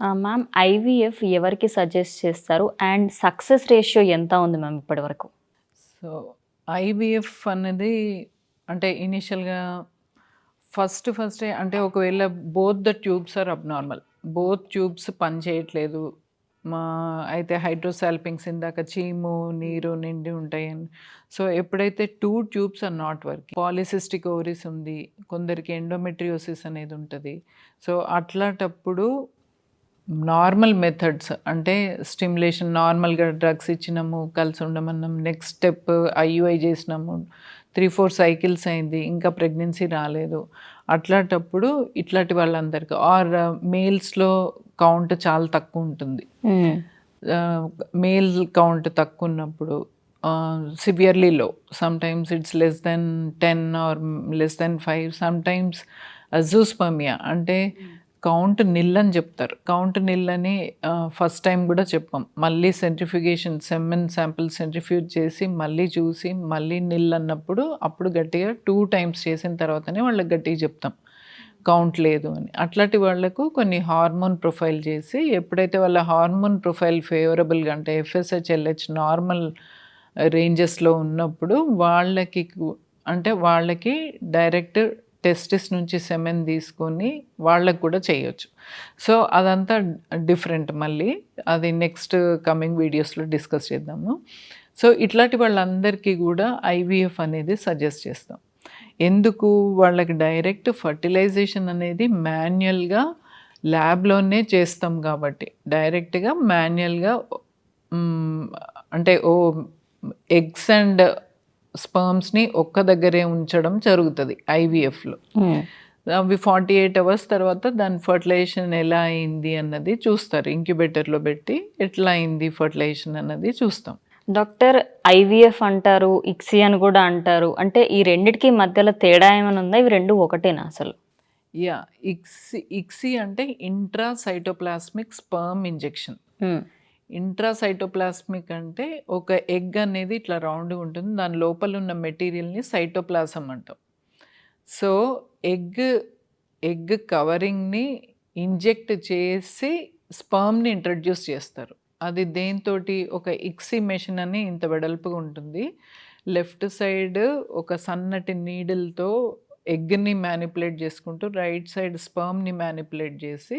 Ma'am IVF ఎవరికి suggest చేస్తారు? And success ratio ఎంత ఉంది మ్యామ్ ఇప్పటి వరకు సో ఐవీఎఫ్ అనేది అంటే ఇనిషియల్గా ఫస్ట్ ఫస్ట్ అంటే ఒకవేళ both the tubes are abnormal. Both tubes పనిచేయట్లేదు మా అయితే హైడ్రోసాల్పింగ్స్ ఇందాక చీము నీరు నిండి ఉంటాయని సో ఎప్పుడైతే two tubes are not working polycystic ovaries ఉంది కొందరికి ఎండోమెట్రియోసిస్ అనేది ఉంటుంది. సో అట్లాంటప్పుడు నార్మల్ మెథడ్స్ అంటే స్టిమ్యులేషన్ నార్మల్గా డ్రగ్స్ ఇచ్చినాము కలిసి ఉండమన్నాం. నెక్స్ట్ స్టెప్ ఐయుఐ చేసినాము. త్రీ ఫోర్ సైకిల్స్ అయింది. ఇంకా ప్రెగ్నెన్సీ రాలేదు. అట్లాంటప్పుడు ఇట్లాంటి వాళ్ళందరికీ ఆర్ మేల్స్లో కౌంట్ చాలా తక్కువ ఉంటుంది. మేల్ కౌంట్ తక్కువ ఉన్నప్పుడు severely low some times it's less than ten or less than five some times azoospermia అంటే కౌంట్ నిల్ అని చెప్తారు. కౌంట్ నిల్ అని ఫస్ట్ టైం కూడా చెప్పాం. మళ్ళీ సెంట్రిఫికేషన్ సెమెన్ శాంపిల్ సెంట్రిఫ్యూజ్ చేసి మళ్ళీ చూసి మళ్ళీ నిల్ అన్నప్పుడు అప్పుడు గట్టిగా టూ టైమ్స్ చేసిన తర్వాతనే వాళ్ళకి గట్టిగా చెప్తాం. కౌంట్ లేదు అని. అట్లాంటి వాళ్ళకు కొన్ని హార్మోన్ ప్రొఫైల్ చేసి ఎప్పుడైతే వాళ్ళ హార్మోన్ ప్రొఫైల్ ఫేవరబుల్గా అంటే ఎఫ్ఎస్హెచ్ఎల్హెచ్ నార్మల్ రేంజెస్లో ఉన్నప్పుడు వాళ్ళకి అంటే వాళ్ళకి డైరెక్ట్ టెస్టిస్ నుంచి సెమెన్ తీసుకొని వాళ్ళకు కూడా చేయొచ్చు. సో అదంతా డిఫరెంట్ మళ్ళీ. అది నెక్స్ట్ కమింగ్ వీడియోస్లో డిస్కస్ చేద్దాము. సో ఇట్లాంటి వాళ్ళందరికీ కూడా ఐవీఎఫ్ అనేది సజెస్ట్ చేస్తాం. ఎందుకు? వాళ్ళకి డైరెక్ట్ ఫర్టిలైజేషన్ అనేది మాన్యువల్గా ల్యాబ్లోనే చేస్తాం కాబట్టి. డైరెక్ట్గా మాన్యువల్గా అంటే ఓ ఎగ్స్ అండ్ స్పర్మ్స్ని ఒక్క దగ్గరే ఉంచడం జరుగుతుంది ఐవీఎఫ్లో. అవి ఫార్టీ ఎయిట్ అవర్స్ తర్వాత దాని ఫర్టిలైజేషన్ ఎలా అయింది అన్నది చూస్తారు ఇంక్యుబేటర్లో పెట్టి ఎట్లా అయింది ఫర్టిలైజేషన్ అన్నది చూస్తాం. డాక్టర్ ఐవీఎఫ్ అంటారు ఇక్సీ అని కూడా అంటారు అంటే ఈ రెండిటికి మధ్యలో తేడా ఏమైనా ఉందా? ఇవి రెండు ఒకటేనా అసలు? యా ఇక్సి ఇక్సి అంటే intra cytoplasmic sperm injection intracytoplasmic అంటే ఒక ఎగ్ అనేది ఇట్లా రౌండ్గా ఉంటుంది. దాని లోపల ఉన్న మెటీరియల్ని సైటోప్లాసం అంటాం. సో ఎగ్ ఎగ్ కవరింగ్ని ఇంజెక్ట్ చేసి స్పర్మ్ని ఇంట్రడ్యూస్ చేస్తారు. అది దేంతో ఒక ఇక్సీ మెషిన్ అని ఇంత వెడల్పుగా ఉంటుంది. లెఫ్ట్ సైడ్ ఒక సన్నటి నీడిల్తో ఎగ్ని మ్యానిపులేట్ చేసుకుంటూ రైట్ సైడ్ స్పర్మ్ని మ్యానిపులేట్ చేసి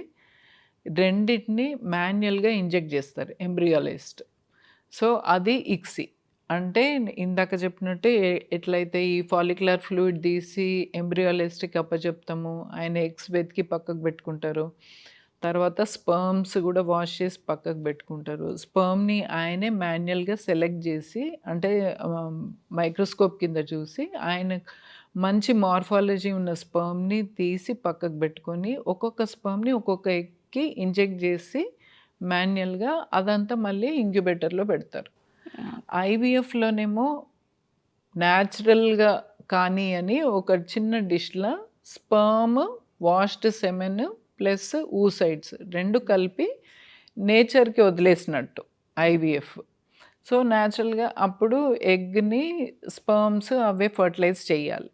రెండింటిని మాన్యువల్గా ఇంజెక్ట్ చేస్తారు ఎంబ్రియాలజిస్ట్ సో అది ఇక్సీ. అంటే ఇందాక చెప్పినట్టు ఎట్లయితే ఈ ఫాలిక్యులర్ ఫ్లూయిడ్ తీసి ఎంబ్రియాలజిస్ట్కి అప్పచెప్తాము ఆయన ఎగ్స్ వెతికి పక్కకు పెట్టుకుంటారు. తర్వాత స్పర్మ్స్ కూడా వాష్ చేసి పక్కకు పెట్టుకుంటారు. స్పర్మ్ని ఆయనే మాన్యువల్గా సెలెక్ట్ చేసి అంటే మైక్రోస్కోప్ కింద చూసి ఆయన మంచి మార్ఫాలజీ ఉన్న స్పర్మ్ని తీసి పక్కకు పెట్టుకొని ఒక్కొక్క స్పర్మ్ని ఒక్కొక్క ఎగ్కి ఇంజెక్ట్ చేసి మాన్యువల్గా అదంతా మళ్ళీ ఇంక్యుబేటర్లో పెడతారు. ఐవీఎఫ్లోనేమో న్యాచురల్గా కానీ అని ఒక చిన్న డిష్లో sperm washed semen plus oocytes రెండు కలిపి నేచర్కి వదిలేసినట్టు ఐవీఎఫ్. సో న్యాచురల్గా అప్పుడు ఎగ్ని స్పర్మ్స్ అవే ఫర్టిలైజ్ చేయాలి.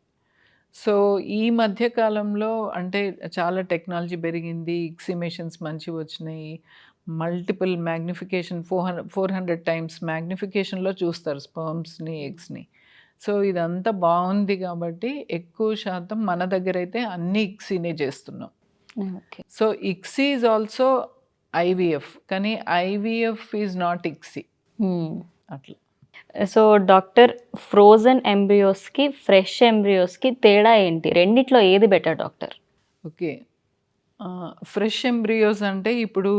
సో ఈ మధ్య కాలంలో అంటే చాలా టెక్నాలజీ పెరిగింది. ఎక్సిమేషన్స్ మంచివి వచ్చినాయి. Multiple magnification four hundred four hundred times మ్యాగ్నిఫికేషన్లో చూస్తారు స్పర్మ్స్ని ఎగ్స్ని. సో ఇదంతా బాగుంది కాబట్టి ఎక్కువ శాతం మన దగ్గర అయితే అన్ని ఇక్సీనే చేస్తున్నాం. Okay. So ICSI is also IVF కానీ ఐవీఎఫ్ ఈజ్ నాట్ ఇక్సీ. అట్లా. సో డాక్టర్ ఫ్రోజన్ ఎంబ్రియోస్కి ఫ్రెష్ ఎంబ్రియోస్కి తేడా ఏంటి? రెండిట్లో ఏది better doctor? Okay. Fresh embryos అంటే ఇప్పుడు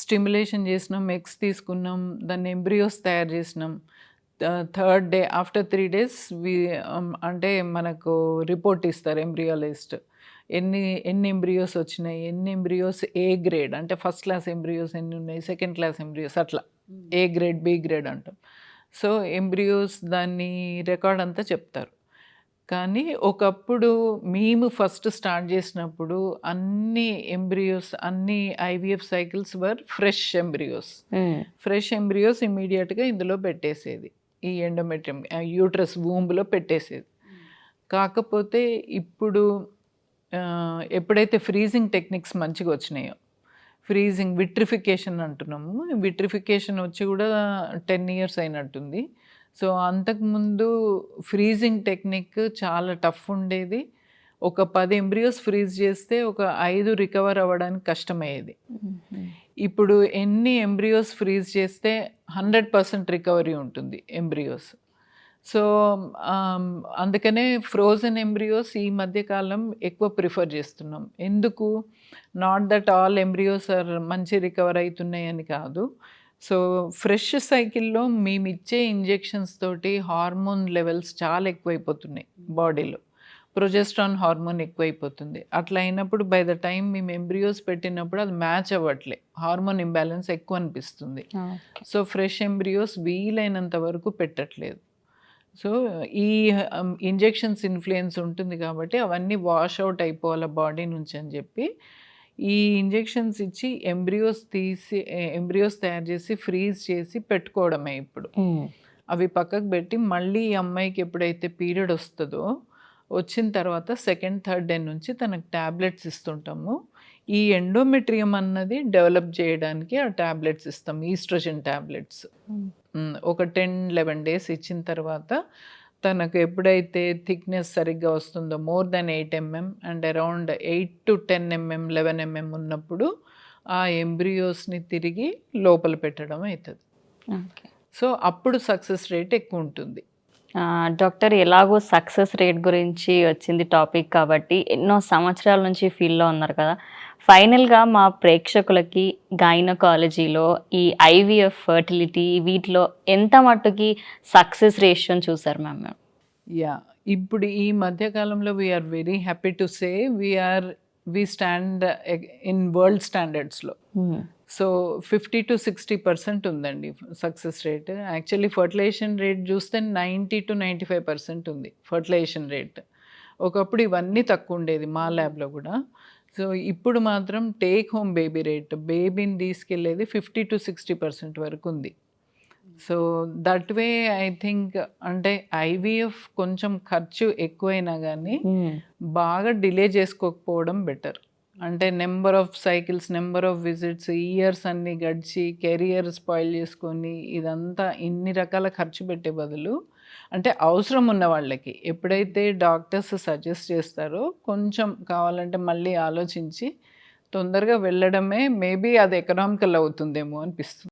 స్టిమ్యులేషన్ చేసినాం ఎగ్స్ తీసుకున్నాం దాన్ని ఎంబ్రియోస్ తయారు చేసినాం. Third day after three days we అంటే మనకు రిపోర్ట్ ఇస్తారు ఎంబ్రియాలజిస్ట్. ఎన్ని ఎన్ని ఎంబ్రియోస్ వచ్చినాయి ఎన్ని ఎంబ్రియోస్ ఏ గ్రేడ్ అంటే ఫస్ట్ క్లాస్ ఎంబ్రియోస్ ఎన్ని ఉన్నాయి సెకండ్ క్లాస్ ఎంబ్రియోస్ అట్లా. ఏ గ్రేడ్ బి గ్రేడ్ అంటాం. సో ఎంబ్రియోస్ దాన్ని రికార్డ్ అంతా చెప్తారు. కానీ ఒకప్పుడు మేము ఫస్ట్ స్టార్ట్ చేసినప్పుడు అన్ని ఎంబ్రియోస్ అన్ని IVF cycles were fresh embryos. Fresh embryos ఇమీడియట్గా ఇందులో పెట్టేసేది. ఈ ఎండోమెట్రియం యూట్రస్ వూంబ్లో పెట్టేసేది. కాకపోతే ఇప్పుడు ఎప్పుడైతే ఫ్రీజింగ్ టెక్నిక్స్ మంచిగా వచ్చినాయో ఫ్రీజింగ్ విట్రిఫికేషన్ అంటున్నాము. విట్రిఫికేషన్ వచ్చి కూడా టెన్ ఇయర్స్ అయినట్టుంది. సో అంతకుముందు ఫ్రీజింగ్ టెక్నిక్ చాలా టఫ్ ఉండేది. ఒక పది ఎంబ్రియోస్ ఫ్రీజ్ చేస్తే ఒక ఐదు రికవర్ అవ్వడానికి కష్టమయ్యేది. ఇప్పుడు ఎన్ని ఎంబ్రియోస్ ఫ్రీజ్ చేస్తే హండ్రెడ్ పర్సెంట్ రికవరీ ఉంటుంది ఎంబ్రియోస్ సో అందుకనే ఫ్రోజన్ ఎంబ్రియోస్ ఈ మధ్య కాలం ఎక్కువ ప్రిఫర్ చేస్తున్నాం. ఎందుకు? Not that all embryos are మంచి రికవర్ అవుతున్నాయని కాదు. సో ఫ్రెష్ సైకిల్లో మేము ఇచ్చే ఇంజెక్షన్స్ తోటి హార్మోన్ లెవెల్స్ చాలా ఎక్కువైపోతున్నాయి బాడీలో. ప్రొజెస్ట్రాన్ హార్మోన్ ఎక్కువైపోతుంది. అట్లా అయినప్పుడు బై ద టైం మేము ఎంబ్రియోస్ పెట్టినప్పుడు అది మ్యాచ్ అవ్వట్లే. హార్మోన్ ఇంబ్యాలెన్స్ ఎక్కువ అనిపిస్తుంది. సో ఫ్రెష్ ఎంబ్రియోస్ వీలైనంత వరకు పెట్టట్లేదు. సో ఈ ఇంజెక్షన్స్ ఇన్ఫ్లుయెన్స్ ఉంటుంది కాబట్టి అవన్నీ వాష్ అవుట్ అయిపోవాలి బాడీ నుంచి అని చెప్పి ఈ ఇంజెక్షన్స్ ఇచ్చి ఎంబ్రియోస్ తీసి ఎంబ్రియోస్ తయారు చేసి ఫ్రీజ్ చేసి పెట్టుకోవడమే ఇప్పుడు. అవి పక్కకు పెట్టి మళ్ళీ ఈ అమ్మాయికి ఎప్పుడైతే పీరియడ్ వస్తుందో వచ్చిన తర్వాత సెకండ్ థర్డ్ డే నుంచి తనకు ట్యాబ్లెట్స్ ఇస్తుంటాము. ఈ ఎండోమెట్రియం అన్నది డెవలప్ చేయడానికి ఆ ట్యాబ్లెట్స్ ఇస్తాం ఈస్ట్రోజన్ ట్యాబ్లెట్స్ ఒక టెన్ లెవెన్ డేస్ ఇచ్చిన తర్వాత తనకు ఎప్పుడైతే థిక్నెస్ సరిగ్గా వస్తుందో more than eight MM and around eight to ten MM eleven MM ఉన్నప్పుడు ఆ ఎంబ్రియోస్ని తిరిగి లోపల పెట్టడం అవుతుంది సో అప్పుడు సక్సెస్ రేట్ ఎక్కువ ఉంటుంది. డాక్టర్ ఎలాగో సక్సెస్ రేట్ గురించి వచ్చింది టాపిక్ కాబట్టి ఎన్నో సంవత్సరాల నుంచి ఫీల్డ్లో ఉన్నారు కదా. ఫైనల్గా మా ప్రేక్షకులకి గైనకాలజీలో ఈ ఐవీఎఫ్ ఫర్టిలిటీ వీటిలో ఎంత మట్టుకి సక్సెస్ రేషియోని చూసారు మ్యామ్? యా ఇప్పుడు ఈ మధ్యకాలంలో we are very happy to say we are we stand in world స్టాండర్డ్స్లో so fifty to sixty percent ఉందండి success rate actually fertilization rate చూస్తే ninety to ninety five percent ఉంది ఫర్టిలైజేషన్ రేట్ ఒకప్పుడు ఇవన్నీ తక్కువ ఉండేది మా ల్యాబ్లో కూడా. సో ఇప్పుడు మాత్రం టేక్ హోమ్ బేబీ రేట్ బేబీని తీసుకెళ్ళేది ఫిఫ్టీ టు సిక్స్టీ పర్సెంట్ వరకు ఉంది. So that way I think అంటే ఐవీఎఫ్ కొంచెం ఖర్చు ఎక్కువైనా కానీ బాగా డిలే చేసుకోకపోవడం బెటర్. అంటే number of cycles number of visits years అన్ని గడిచి కెరియర్ స్పాయిల్ చేసుకొని ఇదంతా ఇన్ని రకాల ఖర్చు పెట్టే బదులు అంటే అవసరం ఉన్న వాళ్ళకి ఎప్పుడైతే డాక్టర్స్ సజెస్ట్ చేస్తారో కొంచెం కావాలంటే మళ్ళీ ఆలోచించి తొందరగా వెళ్ళడమే మేబీ అది ఎకనామికల్ అవుతుందేమో అనిపిస్తుంది.